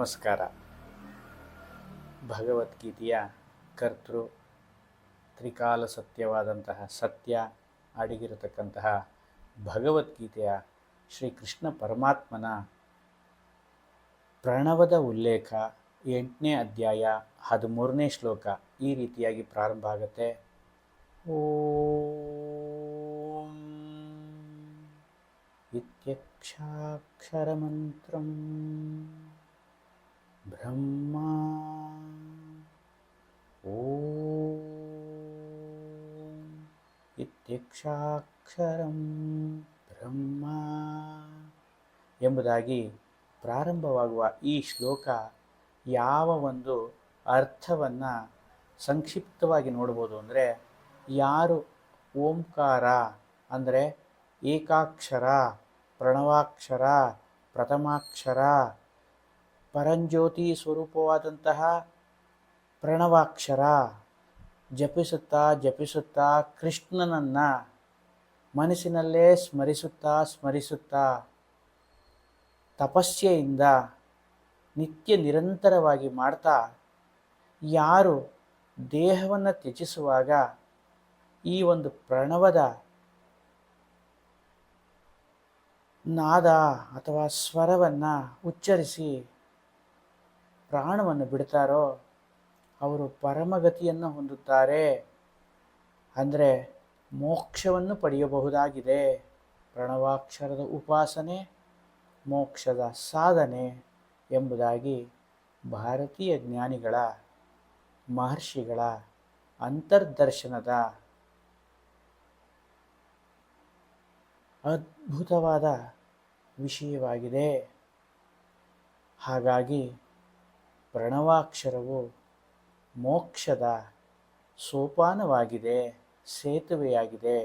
ನಮಸ್ಕಾರ. ಭಗವದ್ಗೀತೆಯ ಕರ್ತೃ ತ್ರಿಕಾಲ ಸತ್ಯವಾದಂತಹ ಸತ್ಯ ಅಡಗಿರತಕ್ಕಂತಹ ಭಗವದ್ಗೀತೆಯ ಶ್ರೀಕೃಷ್ಣ ಪರಮಾತ್ಮನ ಪ್ರಣವದ ಉಲ್ಲೇಖ ಎಂಟನೇ ಅಧ್ಯಾಯ ಹದಿಮೂರನೇ ಶ್ಲೋಕ ಈ ರೀತಿಯಾಗಿ ಪ್ರಾರಂಭ ಆಗುತ್ತೆ. ಓಂ ಇತ್ಯಕ್ಷಾಕ್ಷರಮಂತ್ರಂ ಬ್ರಹ್ಮ ಓಂ ಇತ್ಯಕ್ಷಾಕ್ಷರಂ ಬ್ರಹ್ಮ ಎಂಬುದಾಗಿ ಪ್ರಾರಂಭವಾಗುವ ಈ ಶ್ಲೋಕ ಯಾವ ಒಂದು ಅರ್ಥವನ್ನು ಸಂಕ್ಷಿಪ್ತವಾಗಿ ನೋಡ್ಬೋದು ಅಂದರೆ ಯಾರು ಓಂಕಾರ ಅಂದರೆ ಏಕಾಕ್ಷರ, ಪ್ರಣವಾಕ್ಷರ, ಪ್ರಥಮಾಕ್ಷರ, ಪರಂಜ್ಯೋತಿ ಸ್ವರೂಪವಾದಂತಹ ಪ್ರಣವಾಕ್ಷರ. ಜಪಿಸುತ್ತಾ ಜಪಿಸುತ್ತಾ ಕೃಷ್ಣನನ್ನು ಮನಸ್ಸಿನಲ್ಲೇ ಸ್ಮರಿಸುತ್ತಾ ಸ್ಮರಿಸುತ್ತಾ ತಪಸ್ಯೆಯಿಂದ ನಿತ್ಯ ನಿರಂತರವಾಗಿ ಮಾಡ್ತಾ ಯಾರು ದೇಹವನ್ನು ತ್ಯಜಿಸುವಾಗ ಈ ಒಂದು ಪ್ರಣವದ ನಾದ ಅಥವಾ ಸ್ವರವನ್ನು ಉಚ್ಚರಿಸಿ ಪ್ರಾಣವನ್ನು ಬಿಡ್ತಾರೋ ಅವರು ಪರಮಗತಿಯನ್ನು ಹೊಂದುತ್ತಾರೆ. ಅಂದರೆ ಮೋಕ್ಷವನ್ನು ಪಡೆಯಬಹುದಾಗಿದೆ. ಪ್ರಣವಾಕ್ಷರದ ಉಪಾಸನೆ, ಮೋಕ್ಷದ ಸಾಧನೆ ಎಂಬುದಾಗಿ ಭಾರತೀಯ ಜ್ಞಾನಿಗಳ, ಮಹರ್ಷಿಗಳ ಅಂತರ್ದರ್ಶನದ ಅದ್ಭುತವಾದ ವಿಷಯವಾಗಿದೆ. ಹಾಗಾಗಿ ಪ್ರಣವಾಕ್ಷರವು ಮೋಕ್ಷದ ಸೋಪಾನವಾಗಿದೆ ಸೇತುವೆಯಾಗಿದೆ.